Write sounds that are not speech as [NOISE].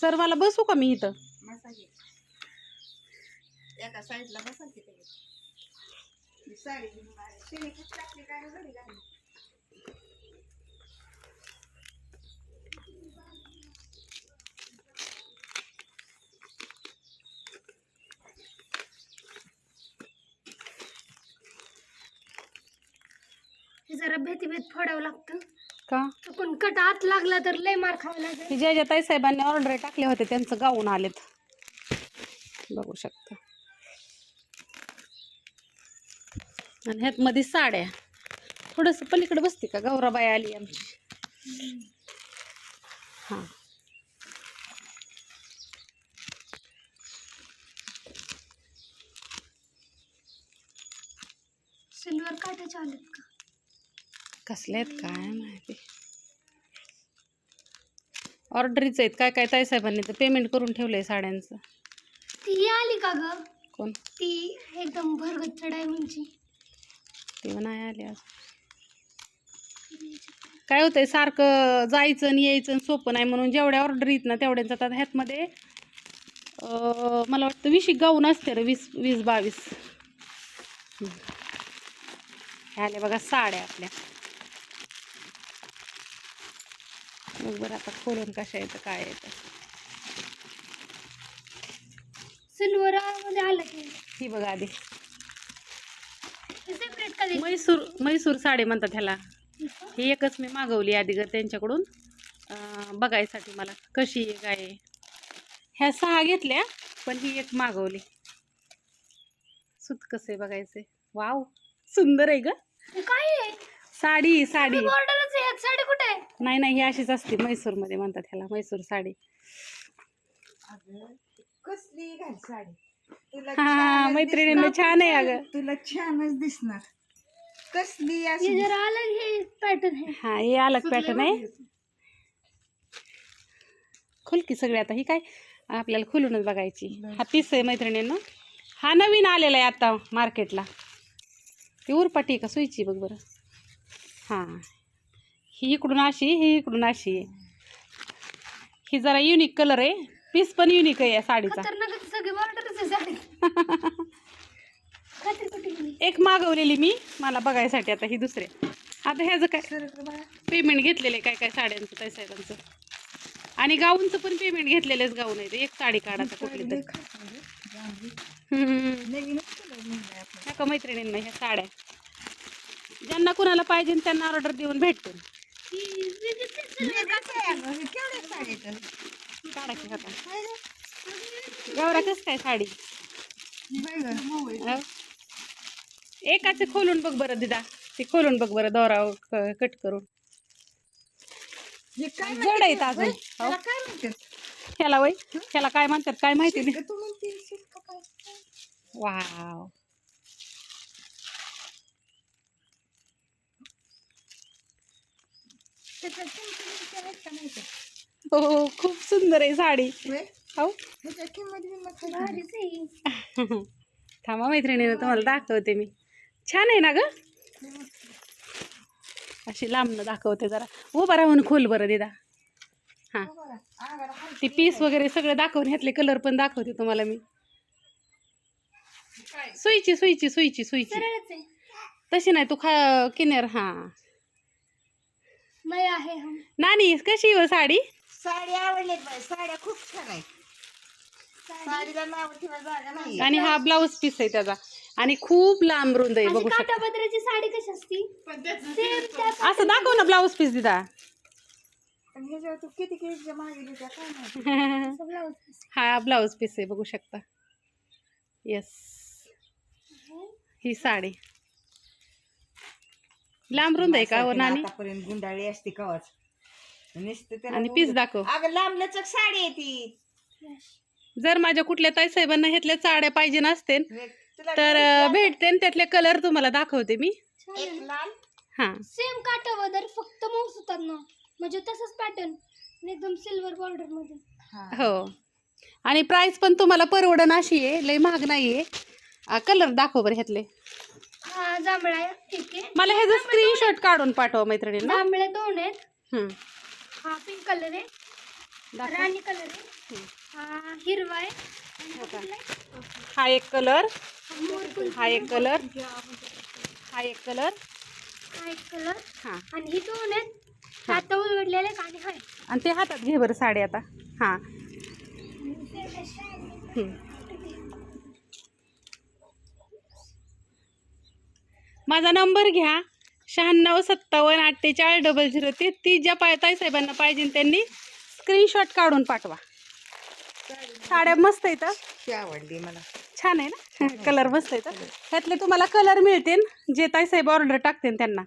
Sir मला बसू का मी इथं? एका साईडला बसा तिथे मी साडी घेऊन तिने टाकली काय घालून. हे जरा भीती भीत फोडावं लागतं. का? चुकून कट आत लागला तर लय मार खावा लागेल. ज्या ज्या ताईसाहेबांनी ऑर्डर टाकले होते त्यांचं गाऊन आलेत. बघू शकता. आणि ह्यात मध्ये साड्या. थोडस पलीकडे बसते का? गौराबाई आली आमची. हा. सिल्वर काटे चालेत का? कसले आहेत काय माहिती? ऑर्डरीच आहेत. काय काय ताईसाहेबांनी तर पेमेंट करून ठेवलंय साड्यांचं. ती आली का ग? कोण? ती एकदम भरगच्च डायमंडची ते नाही आले आज काय होतंय सारखं जायचं आणि यायचं आणि सोपं नाही म्हणून जेवढ्या ऑर्डर येत ना तेवढ्यांचं आता ह्यातमध्ये मला वाटतं वीस गाऊन असते रे वीस वीस बावीस. हम्म. हे आले बघा साड्या आपल्या. मग बरं आता खोलून कशा येतं काय येतं सिल्वर मध्ये आलं की. ही बघा आधी. सेपरेट कधी म्हैसूर म्हैसूर साडी म्हणतात ह्याला. ही एकच मी मागवली आधी ग त्यांच्याकडून. अं, बघायसाठी मला कशी आहे काय आहे. ह्या सहा घेतल्या पण ही एक मागवली. सुत कसं आहे बघायचे वाव सुंदर आहे ग. हे काय आहे? साडी साडी. बॉर्डरच साडी कुठे आहे? नाही नाही ही अशीच असते म्हैसूरमध्ये म्हणतात ह्याला म्हैसूर साडी. अगं, कसली घाल साडी? तुला हा छानच मैत्रिणींना दिसणार. छान आहे अगं. तुला छानच दिसणार. कसली हे अशी जरा अलग हे पॅटर्न आहे. हा हे अलग पॅटर्न आहे. खोल की सगळे आता ही काय आपल्याला खोलूनच बघायची. हा पीस आहे मैत्रिणींनो. हा नवीन आलेला आहे आता मार्केटला ती उरपाटी आहे का? सुईची बघ बरं. हां. ही इकडून अशी ही इकडून अशी. आहे ही जरा युनिक कलर आहे. पीस पण युनिक आहे या साडीचा. [LAUGHS] एक मागवलेली मी. मला बघायसाठी आता ही दुसरी. आता ह्याचं काय. पेमेंट घेतलेलं आहे काय काय साड्यांचं काय साड्यांचं. आणि गाऊनचं पण पेमेंट घेतलेलंच गाऊन आहे ते. एक साडी काढायचं कुठली तरी. का मैत्रिणींना ह्या साड्या. ज्यांना कुणाला पाहिजे त्यांना ऑर्डर देऊन भेटतील. आहे आहे? काढा की? गौरा कसं काय साडी आहे. अहो. एकाचे खोलून बघ बरं दिदा ते खोलून बघ बरं दोरा क- कट करून जड आहेत अजून होय? हो. त्याला काय म्हणतात? ह्याला वय ह्याला काय म्हणतात काय माहिती नाही? वाव त्याच्यात किमती आहेत का नाही ते? हो खूप सुंदर आहे साडी? हो. थांबा मैत्रिणीनं तुम्हाला दाखवते मी. छान आहे ना ग? अशी लांबनं दाखवते जरा. उभा राहून खोल बरं दिदा. हां. हो ती पीस वगैरे सगळं दाखवून ह्यातले कलर पण दाखवते तुम्हाला मी. सुईची सुईची सुईची सुईची. तशी नाही तू खा किनेर हां. मैं आहे हम नानी कशी हो साडी? साडी आवडली साड्या खूप छान आहेत. साडीला नाव ठेवायला जागा नाही आणि हा ब्लाऊज पीस आहे त्याचा. आणि खूप लांब रुंद आहे बघू शकता. साडी कशी असती? त्या असं दाखव ना ब्लाऊज पीस दिदा पण ह्याच्यावर तू किती किती मागे देत्या काय माहिती? ब्लाऊज हा ब्लाऊज पीस आहे बघू शकता. येस ही साडी. लांब रुंद आहे का हो नानी आतापर्यंत गुंडाळी असते कवाच. नुसतं त्याला आणि पीस दाखव. अगं लांब लचक साडी आहे ती. जर माझ्या कुठल्या ताई साहेबांना ह्यातल्या साड्या पाहिजे नसतील तुला तर अं, भेटते आणि त्यातले कलर तुम्हाला दाखवते मी. एक लाल हां. सेम काटापदर फक्त मऊस होतात ना. म्हणजे तसंच पॅटर्न एकदम सिल्वर बॉर्डरमध्ये. हा. हो. आणि प्राइस पण तुम्हाला परवडन अशी आहे लय महाग नाही आहे कलर दाखव बरं ह्यातले. हा जांभळा आहे. ठीक आहे. मला ह्याचं स्क्रीनशॉट काढून पाठवा मैत्रिणींना. जांभळे दोन आहेत. हं. हा पिंक कलर आहे. दाखव. राणी कलर आहे. हा हिरवा आहे. आणि हो का? कुठला आहे? हा एक कलर हा मोरपंखी हा एक. कलर हा एक कलर हा एक कलर हां. आणि ही दोन आहेत. आता उलगडलेले आहेत आणि हाय. आणि ते हातात घे बरं साडी आता. हां. माझा नंबर घ्या. शहाण्णव सत्तावन्न अठ्ठेचाळीस डबल झिरो ते ती ज्या पाय ताईसाहेबांना पाहिजे त्यांनी स्क्रीनशॉट काढून पाठवा. साड्या मस्त आहेत हं. ती आवडली मला. छान आहे ना? कलर मस्त आहेत हं. ह्यातले तुम्हाला कलर मिळतील. जे ताईसाहेब ऑर्डर टाकतील त्यांना.